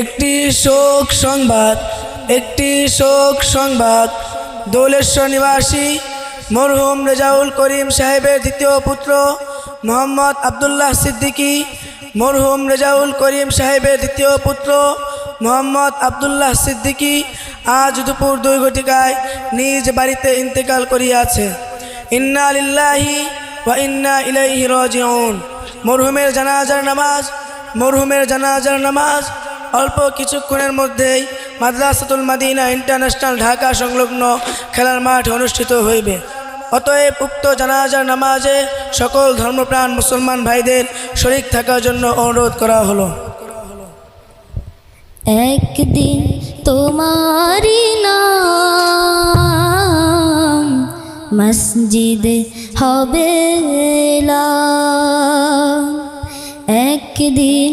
একটি শোক সংবাদ, একটি শোক সংবাদ। দৌলেশ্বর নিবাসী মরহুম রেজাউল করিম সাহেবের দ্বিতীয় পুত্র মোহাম্মদ আবদুল্লাহ সিদ্দিকী, মরহুম রেজাউল করিম সাহেবের দ্বিতীয় পুত্র মোহাম্মদ আবদুল্লাহ সিদ্দিকী আজ দুপুর দুই ঘটিকায় নিজ বাড়িতে ইন্তেকাল করিয়াছে। ইন্না লিল্লাহি ওয়া ইন্না ইলাইহি রাজিউন। মরহুমের জানাজার নামাজ, মরহুমের জানাজার নামাজ অল্প কিছুক্ষণের মধ্যেই মাদ্রাসাতুল মাদিনা ইন্টারন্যাশনাল ঢাকা সংলগ্ন খেলার মাঠ অনুষ্ঠিত হইবে। অতএব উক্ত জানাজার নামাজে সকল ধর্মপ্রাণ মুসলমান ভাইদের শরিক থাকার জন্য অনুরোধ করা হলো। একদিন তোমারি মসজিদে হবে একদিন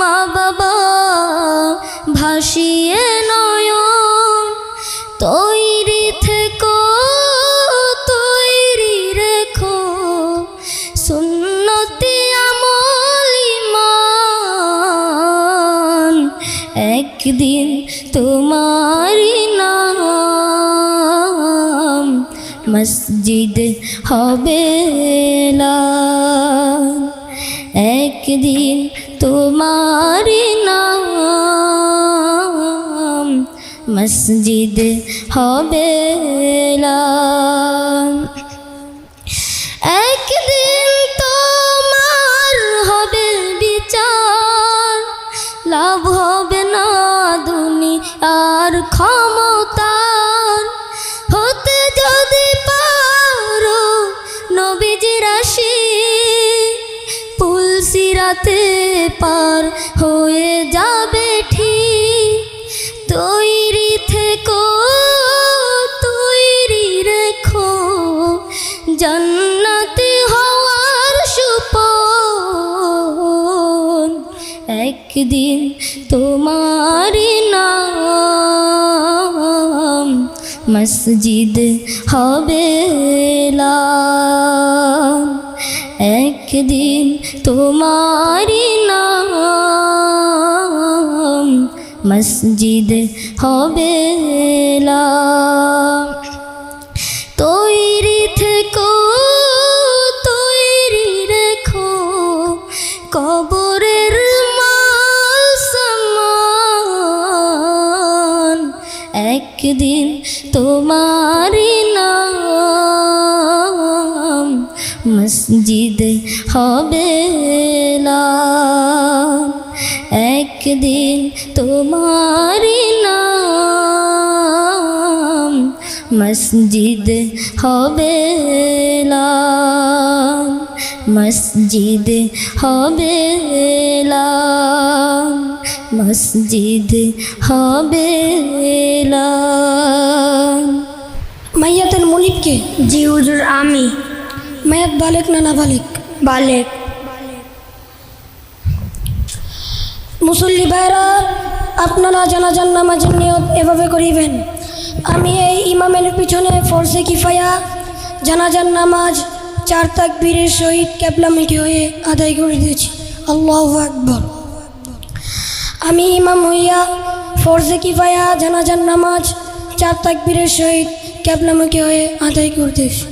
মা বাবা, ভাসিয়ে নয়ন। তৈরি থেকো, তৈরি রেখো। সুন্নতি আমল ইমান একদিন তোমারি নাম মসজিদ হবে একদিন তোমারি নাম মসজিদ হবে সিরাতে পার হয়ে যাবে ঠিক। তৈরি থেকো, তৈরি রেখো। জান্নাতে হওয়ার সুপন একদিন তোমারি নাম। মসজিদ হবে এলান। একদিন তোমারি নাম মসজিদ হবে। তৈরি থেকো, তৈরি রেখো কবরের মাল সামান একদিন তোমারি নাম মসজিদ হবে এলান। একদিন তোমারি নাম মসজিদ হবে এলান। মসজিদ হবে। মসজিদ হবে এলান। মাইয়াতের মনিবকে জি হুজুর আমি মায়াত বালেক না না বালেক বালেক মুসল্লি ভাইরা আপনারা জানাজান নামাজের নিয়ত এভাবে করিবেন। আমি এই ইমামের পিছনে ফরসে কিফায়া জানাজান নামাজ, চার তাক তাকবীরের সহিত ক্যাবলামুখী হয়ে আদায় করে দিয়েছি। আল্লাহ আকবর। আমি ইমাম হইয়া ফরজে কিফায়া জানাজান নামাজ, চার তাক তাকবীরের সহিত ক্যাবলামুখী হয়ে আদায় করতেছি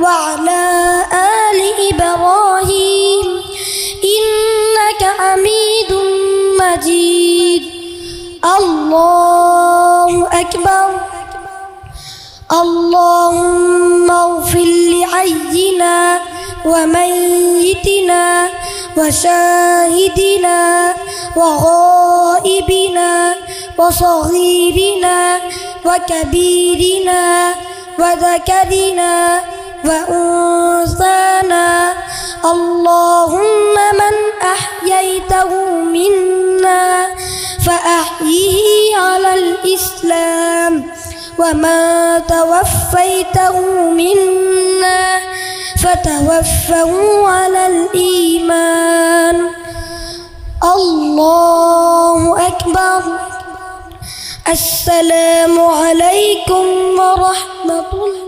وعلى آل إبراهيم إنك حميد مجيد. الله أكبر. اللهم اغفر لحينا وميتنا وشاهدنا وغائبنا وصغيرنا وكبيرنا وذكرنا وأنثانا اللهم من أحييته منا فأحيه على الإسلام وما توفيته منا فتوفه على الإيمان. الله أكبر. السلام عليكم ورحمة الله.